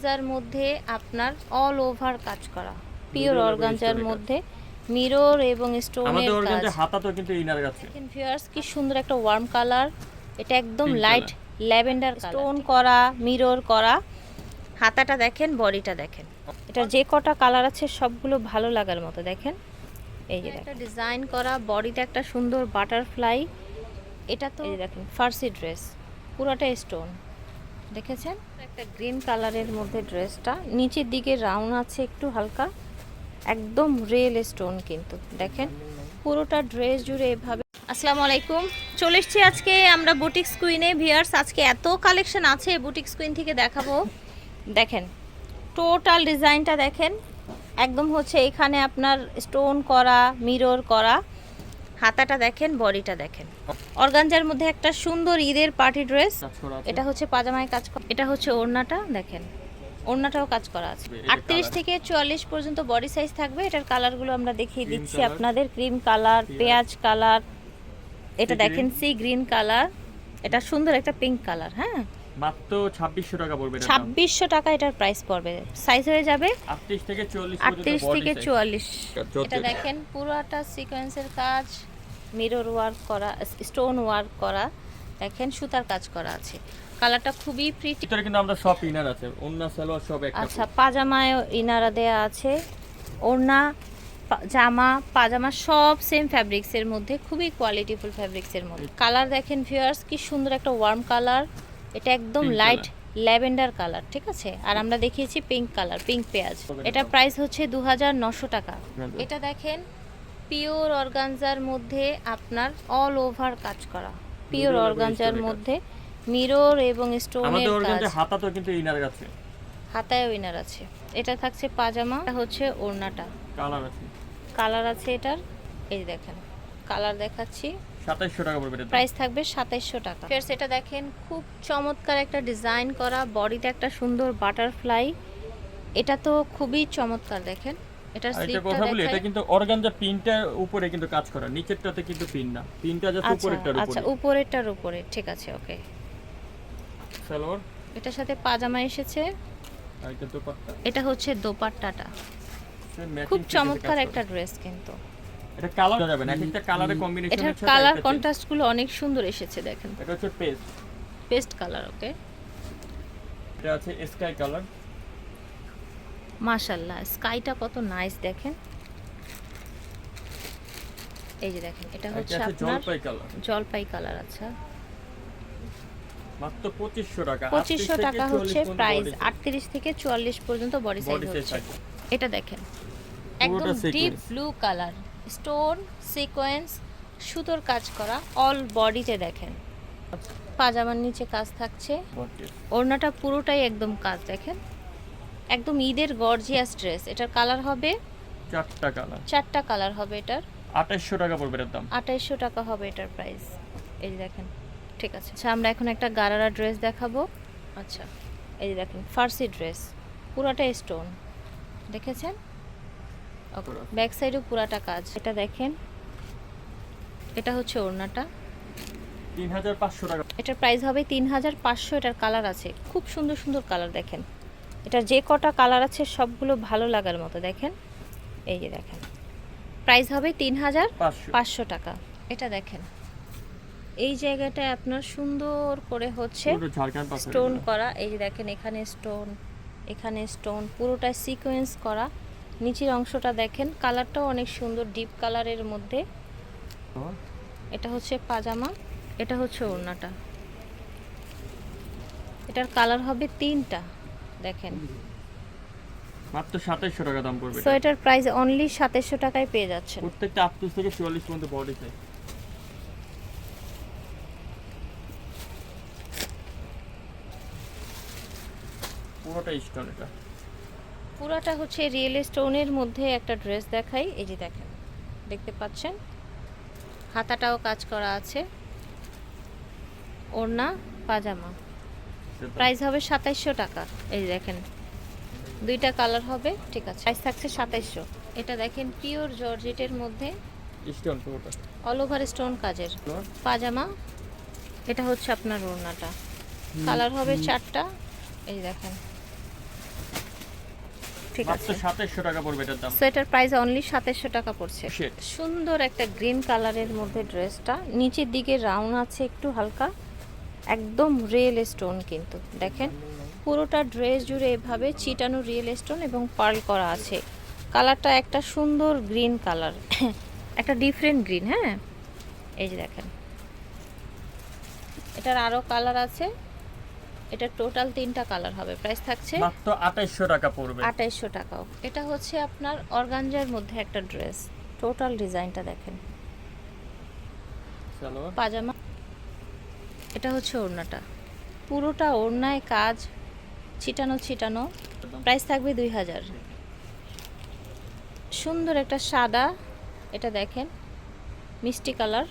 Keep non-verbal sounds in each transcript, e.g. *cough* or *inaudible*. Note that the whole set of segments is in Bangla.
অর্গানজার মধ্যে আপনার অল ওভার কাজ করা। পিওর অর্গানজার মধ্যে মিরর এবং স্টোনের আমাদের কাজ। হাতা তো কিন্তু ইনার আছে। দেখেন ভিউয়ার্স কি সুন্দর একটা ওয়ার্ম কালার এটা একদম লাইট ল্যাভেন্ডার স্টোন করা মিরর করা। হাতাটা দেখেন বডিটা দেখেন। এটা যে কটা কালার আছে সবগুলো ভালো লাগার মতো দেখেন। এই যে একটা ডিজাইন করা বডিতে একটা সুন্দর বাটারফ্লাই এটা তো এই দেখেন ফার্সি ড্রেস পুরোটা স্টোন দেখেছেন? একটা গ্রিন কালারের মধ্যে ড্রেসটা। নিচের দিকে রাউন্ড আছে একটু হালকা। একদম রিয়েল স্টোন কিন্তু, দেখেন। পুরোটা ড্রেস জুড়ে এভাবে আসসালামু আলাইকুম। চলে এসেছি আজকে আমরা বুটিক্স কুইনে ভিয়ার্স আজকে এত কালেকশন আছে বুটিক্স কুইন থেকে দেখাবো। দেখেন টোটাল ডিজাইনটা দেখেন। একদম হচ্ছে এখানে আপনার স্টোন করা মিরর করা। হাতাটা দেখেন বডিটা দেখেন। অর্গানজার মধ্যে একটা সুন্দর ঈদের পার্টি ড্রেস। এটা হচ্ছে পাজামায় কাজ করা। এটা হচ্ছে ওড়নাটা দেখেন। ওড়নাটাও কাজ করা আছে। আটত্রিশ থেকে চুয়াল্লিশ পর্যন্ত বডি সাইজ থাকবে। এটার কালারগুলো আমরা দেখিয়ে দিচ্ছি আপনাদের। ক্রিম কালার পেঁয়াজ, কালার। এটা দেখেন সি গ্রিন কালার। এটা সুন্দর একটা পিঙ্ক কালার হ্যাঁ? মাত্র 2600 টাকা পড়বে এটা ছাব্বিশশো টাকা এটার প্রাইস পড়বে। সাইজ হয়ে যাবে 38 থেকে 40 পর্যন্ত আটত্রিশ থেকে size। চুয়াল্লিশ। চোদ্দ। এটা দেখেন পুরোটা সিকোয়েন্সের কাজ। মিরর ওয়ার্ক করা স্টোন ওয়ার্ক করা দেখেন সুতার কাজ করা আছে। কালারটা খুবই প্রিটি ভিতরে কিন্তু আমরা সব ইনার আছে অন্য সালোয়ার সব একটা আচ্ছা পাজামায় ইনারা দেয়া আছে। ওড়না পা- জামা পাজামা সব সেম ফ্যাব্রিক্সের মধ্যে খুবই কোয়ালিটিফুল ফ্যাব্রিক্সের মধ্যে। কালার দেখেন ভিউয়ার্স কি সুন্দর একটা ওয়ার্ম কালার এটা একদম লাইট ল্যাভেন্ডার কালার ঠিক আছে? আর আমরা দেখিয়েছি পিঙ্ক কালার পিঙ্ক পেঁয়াজ। এটা এটা। প্রাইস হচ্ছে দু হাজার নশো টাকা। এটা। এটা দেখেন পিওর অর্গানজার মধ্যে আপনার অল ওভার কাজ করা। পিওর অর্গানজার। মধ্যে মিরর এবং স্টোনের কাজ। হাতা তো কিন্তু ইনার আছে। হাতায় উইনার আছে। এটা থাকছে পাজামা এটা হচ্ছে ওড়নাটা। কালার আছে। কালার আছে এটার। এই দেখেন কালার দেখাচ্ছি। 2700 টাকা পড়বে প্রাইস থাকবে সাতাইশশো টাকা। ফের সেটা দেখেন খুব চমৎকার একটা ডিজাইন করা। বডিতে একটা সুন্দর বাটারফ্লাই এটা তো খুবই চমৎকার দেখেন। একটা কথা বলি এটা কিন্তু অর্গানজা পিনটার উপরে কিন্তু কাজ করা নিচেরটাতে কিন্তু পিন না। পিনটা জাস্ট আচ্ছা উপরেরটার আচ্ছা উপরেরটার উপরে ঠিক আছে ওকে সালোয়ার? এটার সাথে পাজামা এসেছে। আর এটা দোপাট্টা? এটা হচ্ছে দোপাট্টাটা। খুব চমৎকার একটা ড্রেস কিন্তু। এটা কালার যাবে না একটা কালারের কম্বিনেশন এটার কালার কন্ট্রাস্টগুলো অনেক সুন্দর এসেছে দেখেন। এটা হচ্ছে পেস্ট পেস্ট কালার ওকে এটা আছে স্কাই কালার মাশাল্লাহ স্কাইটা কত নাইস দেখেন। এই যে দেখেন এটা হচ্ছে আপনার জলপাই কালার। জলপাই কালার আচ্ছা। মাত্র 2500 টাকা পঁচিশশো 38 থেকে টাকা হচ্ছে প্রাইস body size। আটত্রিশ থেকে চুয়াল্লিশ পর্যন্ত বডি সাইজ হচ্ছে। এটা দেখেন একদম deep blue colour stone sequence সুতোর কাজ করা অল বডিতে দেখেন। পাজামার নিচে কাজ থাকছে। ওড়নাটা পুরোটাই একদম কাজ দেখেন। একদম ঈদের গর্জিয়াস ড্রেস এটার কালার হবে? চারটা কালার চারটা কালার হবে এটার। 2800 টাকা পড়বে এর দাম। আঠাইশশো টাকা হবে এটার প্রাইস এই দেখেন ঠিক আছে। আচ্ছা আমরা এখন একটা গারারা ড্রেস দেখাবো। আচ্ছা এই যে দেখেন ফার্সি ড্রেস পুরাটা স্টোন দেখেছেন। ব্যাক সাইডেও পুরাটা কাজ। এটা দেখেন এটা হচ্ছে ওড়নাটা। 3500 টাকা। এটার প্রাইস হবে তিন হাজার পাঁচশো এটার কালার আছে। খুব সুন্দর সুন্দর কালার দেখেন। এটা যে কটা কালার আছে সবগুলো ভালো লাগার মতো দেখেন। এই যে দেখেন। প্রাইস হবে তিন হাজার পাঁচশো। টাকা। এটা দেখেন। এই জায়গাটায় আপনার সুন্দর করে হচ্ছে স্টোন করা। এই যে দেখেন এখানে স্টোন এখানে স্টোন পুরোটা সিকোয়েন্স করা। নিচের অংশটা দেখেন কালারটাও অনেক সুন্দর ডিপ কালারের মধ্যে। এটা হচ্ছে পাজামা এটা হচ্ছে ওড়নাটা। এটার কালার হবে তিনটা। দেখেন। মাত্র 2700 টাকা দাম পড়বে সো এটা। এটার প্রাইস অনলি সাতাশশো টাকায় পেয়ে যাচ্ছেন। প্রত্যেকটা 38 থেকে 44 পর্যন্ত বডি সাইজ পুরোটা স্টোন এটা। পুরাটা হচ্ছে রিয়েল স্টোনের মধ্যে একটা ড্রেস দেখাই। এই যে দেখেন দেখতে পাচ্ছেন? হাতাটাও কাজ করা আছে। ওড়না পাজামা। প্রাইস হবে সাতাইশশো টাকা। এই দেখেন দুইটা কালার হবে ঠিক আছে। প্রাইস থাকছে সাতাইশশো। এটা দেখেন পিওর জর্জেটের মধ্যে অল ওভার স্টোন কাজের। পাজামা এটা হচ্ছে আপনার ওড়নাটা। কালার হবে চারটা। এই দেখেন। ঠিক আছে। সাতাইশশো টাকা পড়বে এটার দাম। সোয়েটার প্রাইস অনলি টাকা পড়ছে। সুন্দর একটা গ্রিন কালারের মধ্যে ড্রেসটা। নিচের দিকে রাউন্ড আছে একটু হালকা। একদম রিয়েল স্টোন কিন্তু। দেখেন পুরোটা ড্রেস জুড়ে এভাবে চিটানো রিয়েল স্টোন এবং পার্ল করা আছে। কালারটা একটা সুন্দর গ্রিন কালার *coughs* একটা ডিফারেন্ট গ্রিন হ্যাঁ? এই যে দেখেন। এটার আরও কালার আছে। এটা টোটাল তিনটা কালার হবে। প্রাইস থাকছে মাত্র আঠাইশশো টাকা পড়বে। আঠাইশশো টাকাও। এটা হচ্ছে আপনার অর্গানজার মধ্যে একটা ড্রেস টোটাল ডিজাইনটা দেখেন। পাজামা এটা হচ্ছে ওড়নাটা। পুরোটা ওড়নায় কাজ ছিটানো ছিটানো। প্রাইস থাকবে দুই হাজার। সুন্দর একটা সাদা এটা দেখেন মিষ্টি কালার।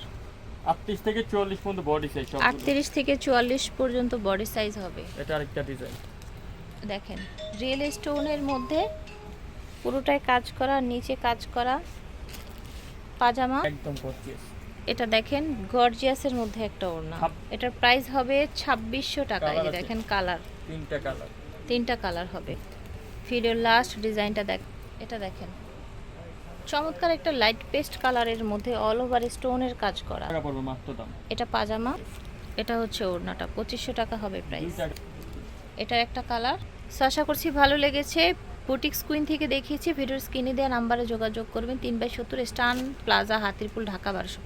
আটত্রিশ থেকে চুয়াল্লিশ পর্যন্ত বডি সাইজ সব আটত্রিশ থেকে চুয়াল্লিশ পর্যন্ত বডি সাইজ হবে। এটা আরেকটা ডিজাইন দেখেন রিয়েল স্টোনের মধ্যে পুরোটায় কাজ করা নিচে কাজ করা পাজামা। একদম পঁচিশ এটা দেখেন গর্জিয়াসের মধ্যে একটা ওড়না। এটার প্রাইস হবে ছাব্বিশশো টাকা। এই যে দেখেন কালার তিনটা কালার তিনটা কালার হবে। ভিডিওর লাস্ট ডিজাইনটা দেখ এটা দেখেন। চমৎকার একটা লাইট পেস্ট কালারের মধ্যে অল ওভার স্টোনের কাজ করা। এটা পাজামা। এটা হচ্ছে ওড়নাটা। পঁচিশশো টাকা হবে প্রাইস এটার একটা কালার সো আশা করছি ভালো লেগেছে। বুটিক স্কুইন থেকে দেখিয়েছি। ভিডিওর স্ক্রিনে দেওয়া নাম্বারে যোগাযোগ করবেন। তিন বাই সত্তর স্টান প্লাজা হাতিরপুল ঢাকা বারোশো